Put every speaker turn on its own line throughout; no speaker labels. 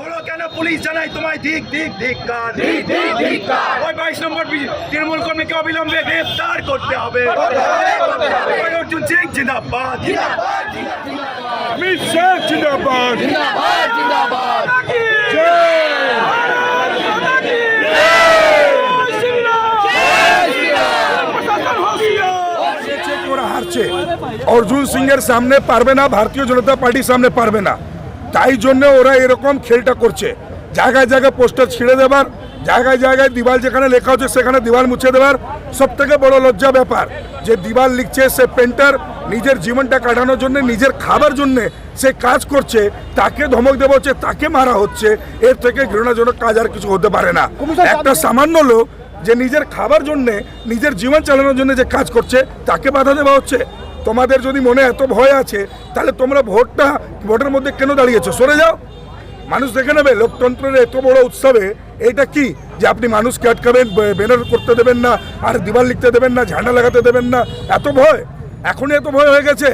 হলো কেন পুলিশ জানাই তোমায়? দিক দিক দিক ওই বাইশ নম্বর তৃণমূল কর্মীকে অবিলম্বে গ্রেফতার করতে হবে। অর্জুন সিং জিন্দাবাদ। অমিত শাহ জিন্দাবাদ।
ওরা অর্জুন সিং এর সামনে পারবে না ভারতীয় জনতা পার্টির সামনে পারবে না। তাই জন্য ওরা এরকম খেলটা করছে। জায়গায় জায়গায় পোস্টার ছিঁড়ে দেবার জায়গায় জায়গায় দিওয়াল যেখানে লেখা হচ্ছে সেখানে দিওয়াল মুছে দেওয়ার সব থেকে বড় লজ্জা ব্যাপার। যে দিওয়াল লিখছে সে পেন্টার নিজের জীবনটা কাটানোর জন্য নিজের খাবার জন্য সে কাজ করছে তাকে ধমক দেওয়া হচ্ছে তাকে মারা হচ্ছে এর থেকে ঘৃণাজনক কাজ আর কিছু হতে পারে না। একটা সামান্য লোক যে নিজের খাবার জন্যে নিজের জীবন চালানোর জন্য যে কাজ করছে তাকে বাধা দেওয়া হচ্ছে। তোমাদের যদি মনে এত ভয় আছে, তাহলে তোমরা ভোটটা ভোটের মধ্যে কেন দাঁড়িয়েছো? সরে যাও। মানুষ দেখে নেবে, লোকতন্ত্রের এত বড় উৎসবে এটা কি? যে আপনি মানুষকে আটকাবেন ব্যানার করতে দেবেন না, আর দিবার লিখতে দেবেন না, ঝান্ডা লাগাতে দেবেন না। এত ভয়? এখনই এত ভয় হয়ে গেছে?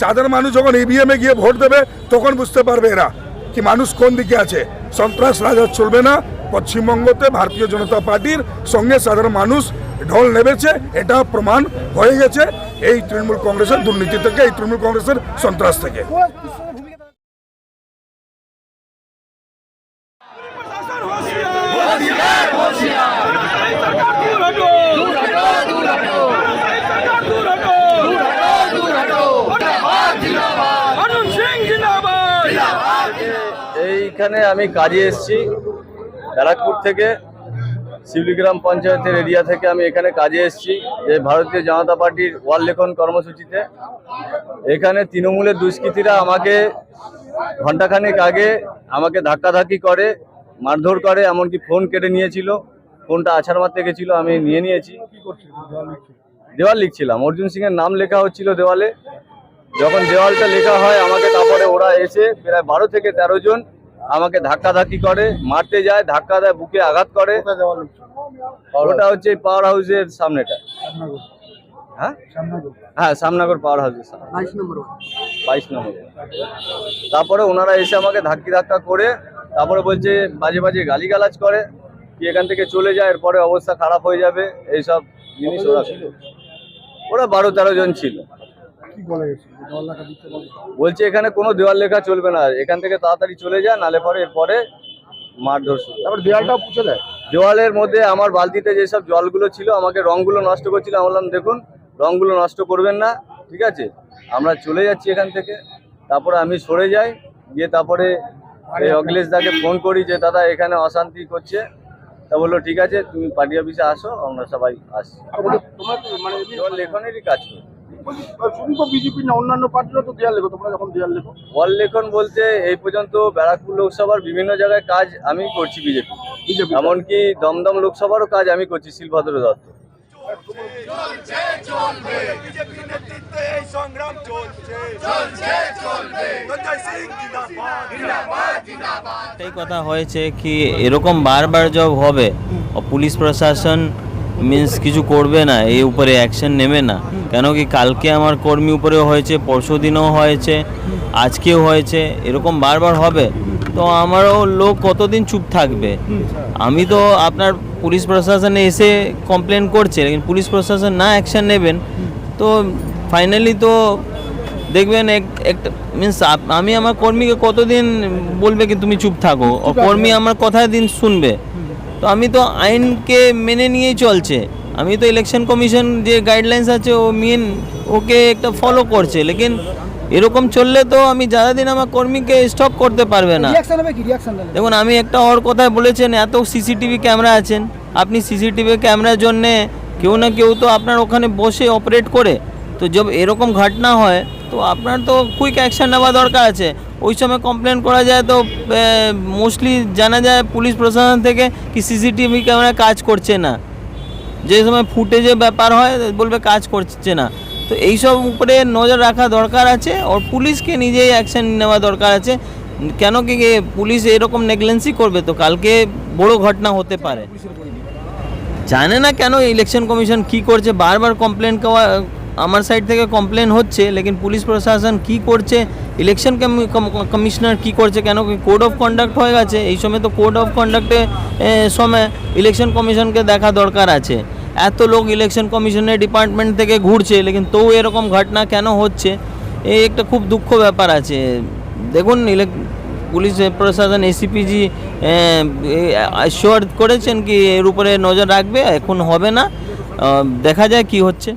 সাধারণ মানুষ যখন ইভিএমে গিয়ে ভোট দেবে, তখন বুঝতে পারবে এরা কি মানুষ কোন দিকে আছে। সন্ত্রাস রাজা চলবে না। পশ্চিমবঙ্গতে ভারতীয় জনতা পার্টির সঙ্গে সাধারণ মানুষ ঢল নেমেছে, এটা প্রমাণ হয়ে গেছে। এই তৃণমূল কংগ্রেসের দুর্নীতি থেকে, এই তৃণমূল কংগ্রেসের সন্ত্রাস থেকে।
এইখানে আমি কাজে এসেছি, ব্যারাকপুর থেকে। শিবলিগ্রাম পঞ্চায়েতের এরিয়া থেকে আমি এখানে কাজে এসেছি, যে ভারতীয় জনতা পার্টির ওয়াল লেখন কর্মসূচিতে। এখানে তৃণমূলের দুষ্কৃতীরা আমাকে ঘন্টাখানেক আগে আমাকে ধাক্কাধাক্কি করে, মারধর করে, এমনকি ফোন কেটে নিয়েছিল। ফোনটা আছাড় মারতে গেছিল, আমি নিয়ে নিয়েছি। দেওয়াল লিখছিলাম। অর্জুন সিংয়ের নাম লেখা হচ্ছিল দেওয়ালে। যখন দেওয়ালটা লেখা হয়, আমাকে তারপরে ওরা এসে প্রায় বারো থেকে তেরো জন আমাকে ধাক্কাধাক্কি করে মারতে যায় ধাক্কা দেয় বুকে আঘাত করে। ওটা হচ্ছে পাওয়ার হাউসের সামনেটা। হ্যাঁ? হ্যাঁ সামনাগর পাওয়ার হাউসের সামনে। বাইশ নম্বর তারপরে ওনারা এসে আমাকে ধাক্কি ধাক্কা করে তারপরে বলছে বাজে বাজে গালিগালাজ করে কি এখান থেকে চলে যায় এরপরে অবস্থা খারাপ হয়ে যাবে এইসব জিনিস ওরা ওরা বারো তেরো জন ছিল। বলছে এখানে কোনো দেওয়াল লেখা চলবে না এখান থেকে তাড়াতাড়ি চলে যায় নালে পরে এরপরে মারধর শুরু তারপর দেওয়ালটাও পুছে দেয়? দেওয়ালের মধ্যে আমার বালতিতে যেসব জলগুলো ছিল আমাকে রংগুলো নষ্ট করছিল আমি বললাম দেখুন রংগুলো নষ্ট করবেন না ঠিক আছে? আমরা চলে যাচ্ছি এখান থেকে। তারপরে আমি সরে যাই গিয়ে তারপরে এই অখিলেশ দাকে ফোন করি যে দাদা এখানে অশান্তি করছে। তা বলল ঠিক আছে তুমি পার্টি অফিসে আসো আমরা সবাই আসছি। দেওয়াল লেখনেরই কাজ করি
শুধু তো বিজেপি না অন্যান্য পার্টিরও তো দেয়াল লেখো তোমরা যখন দেয়াল লেখো।
ওয়াল লেখন বলতে এই পর্যন্ত ব্যারাকপুর লোকসভার বিভিন্ন জায়গায় কাজ আমি করছি বিজেপি।
বিজেপি।
এমনকি দমদম লোকসভারও কাজ আমি করছি শিলভদ্র দত্ত।
এই
কথা হয়েছে কি এরকম বারবার জব হবে পুলিশ প্রশাসন মিন্স কিছু করবে না এই উপরে অ্যাকশন নেবে না। কেন কি কালকে আমার কর্মী উপরেও হয়েছে পরশু দিনও হয়েছে আজকেও হয়েছে এরকম বারবার হবে। তো আমারও লোক কতদিন চুপ থাকবে? আমি তো আপনার পুলিশ প্রশাসনে এসে কমপ্লেন করছে লেকিন পুলিশ প্রশাসন না অ্যাকশন নেবেন তো ফাইনালি তো দেখবেন এক- একটা মিনস আমি আমার কর্মীকে কতদিন বলবে কি তুমি চুপ থাকো? ও কর্মী আমার কথায় দিন শুনবে। তো আমি তো আইনকে মেনে নিয়েই চলছে। আমি তো ইলেকশন কমিশন যে গাইডলাইন্স আছে ও মেন ওকে একটা ফলো করছে। লেকিন এরকম চললে তো আমি যারা দিন আমার কর্মীকে স্টপ করতে পারবে না। দেখুন আমি একটা ওর কথায় বলেছেন এত সিসিটিভি ক্যামেরা আছেন। আপনি সিসিটিভি ক্যামেরার জন্যে কেউ না কেউ তো আপনার ওখানে বসে অপারেট করে। তো যব এরকম ঘটনা হয় তো আপনার তো কুইক অ্যাকশন নেওয়া দরকার আছে। ওই সময় কমপ্লেন করা যায় তো মোস্টলি জানা যায় পুলিশ প্রশাসন থেকে কি সিসিটিভি ক্যামেরা কাজ করছে না। যে সময় ফুটেজে ব্যাপার হয়, বলবে কাজ করছে না। তো এইসব উপরে নজর রাখা দরকার আছে আর পুলিশকে নিজেই অ্যাকশন নেওয়া দরকার আছে। কেন কি পুলিশ এরকম নেগলেন্সি করবে তো? কালকে বড় ঘটনা হতে পারে। জানে না কেন ইলেকশন কমিশন কি করছে? বারবার কমপ্লেন আমার সাইড থেকে কমপ্লেন হচ্ছে, লেকিন পুলিশ প্রশাসন কি করছে ইলেকশন কমিশনার কি করছে, কেন কি কোড অফ কন্ডাক্ট হয়ে গেছে, এই সময় তো কোড অফ কন্ডাক্টে সময় ইলেকশন কমিশনকে দেখা দরকার আছে। এত লোক ইলেকশন কমিশনের ডিপার্টমেন্ট থেকে ঘুরছে, লেকিন তো এরকম ঘটনা কেন হচ্ছে? এই একটা খুব দুঃখ ব্যাপার আছে। দেখুন ইলেক পুলিশ প্রশাসন এসিপিজি শিওর করেছেন কি এর উপরে নজর রাখবে, এখন হবে না। দেখা যায় কি হচ্ছে।